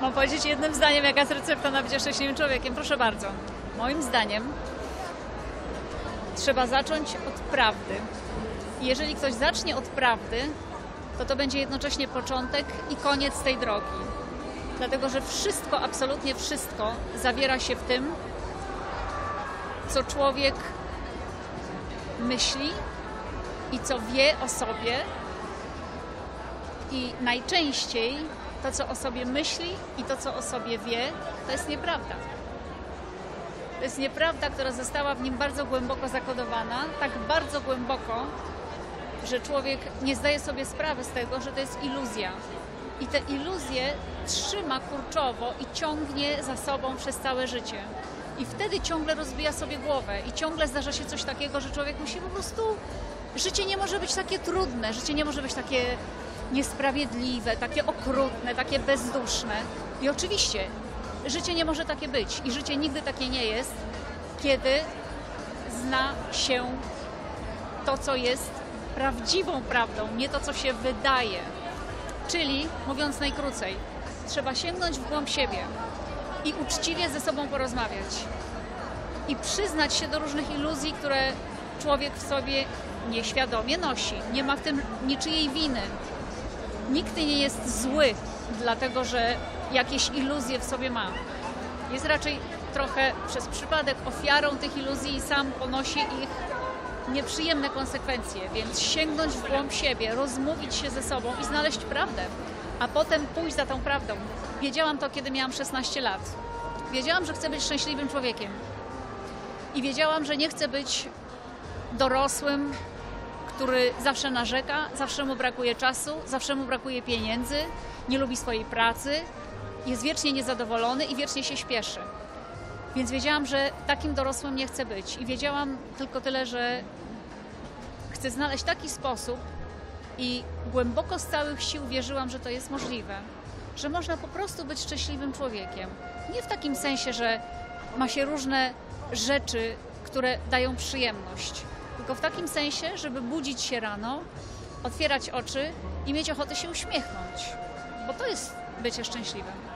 Mam powiedzieć jednym zdaniem, jaka jest recepta na bycie szczęśliwym człowiekiem? Proszę bardzo. Moim zdaniem trzeba zacząć od prawdy. I jeżeli ktoś zacznie od prawdy, to to będzie jednocześnie początek i koniec tej drogi. Dlatego, że wszystko, absolutnie wszystko zawiera się w tym, co człowiek myśli i co wie o sobie. I najczęściej to, co o sobie myśli i to, co o sobie wie, to jest nieprawda. To jest nieprawda, która została w nim bardzo głęboko zakodowana, tak bardzo głęboko, że człowiek nie zdaje sobie sprawy z tego, że to jest iluzja. I te iluzje trzyma kurczowo i ciągnie za sobą przez całe życie. I wtedy ciągle rozbija sobie głowę i ciągle zdarza się coś takiego, że człowiek musi po prostu. Życie nie może być takie trudne, życie nie może być takie niesprawiedliwe, takie okrutne, takie bezduszne. I oczywiście życie nie może takie być i życie nigdy takie nie jest, kiedy zna się to, co jest prawdziwą prawdą, nie to, co się wydaje. Czyli, mówiąc najkrócej, trzeba sięgnąć w głąb siebie i uczciwie ze sobą porozmawiać. I przyznać się do różnych iluzji, które człowiek w sobie nieświadomie nosi. Nie ma w tym niczyjej winy. Nikt nie jest zły, dlatego że jakieś iluzje w sobie ma. Jest raczej trochę przez przypadek ofiarą tych iluzji i sam ponosi ich nieprzyjemne konsekwencje, więc sięgnąć w głąb siebie, rozmówić się ze sobą i znaleźć prawdę, a potem pójść za tą prawdą. Wiedziałam to, kiedy miałam 16 lat. Wiedziałam, że chcę być szczęśliwym człowiekiem. I wiedziałam, że nie chcę być dorosłym, który zawsze narzeka, zawsze mu brakuje czasu, zawsze mu brakuje pieniędzy, nie lubi swojej pracy, jest wiecznie niezadowolony i wiecznie się śpieszy. Więc wiedziałam, że takim dorosłym nie chcę być. I wiedziałam tylko tyle, że chcę znaleźć taki sposób i głęboko z całych sił wierzyłam, że to jest możliwe. Że można po prostu być szczęśliwym człowiekiem. Nie w takim sensie, że ma się różne rzeczy, które dają przyjemność, tylko w takim sensie, żeby budzić się rano, otwierać oczy i mieć ochotę się uśmiechnąć. Bo to jest bycie szczęśliwym.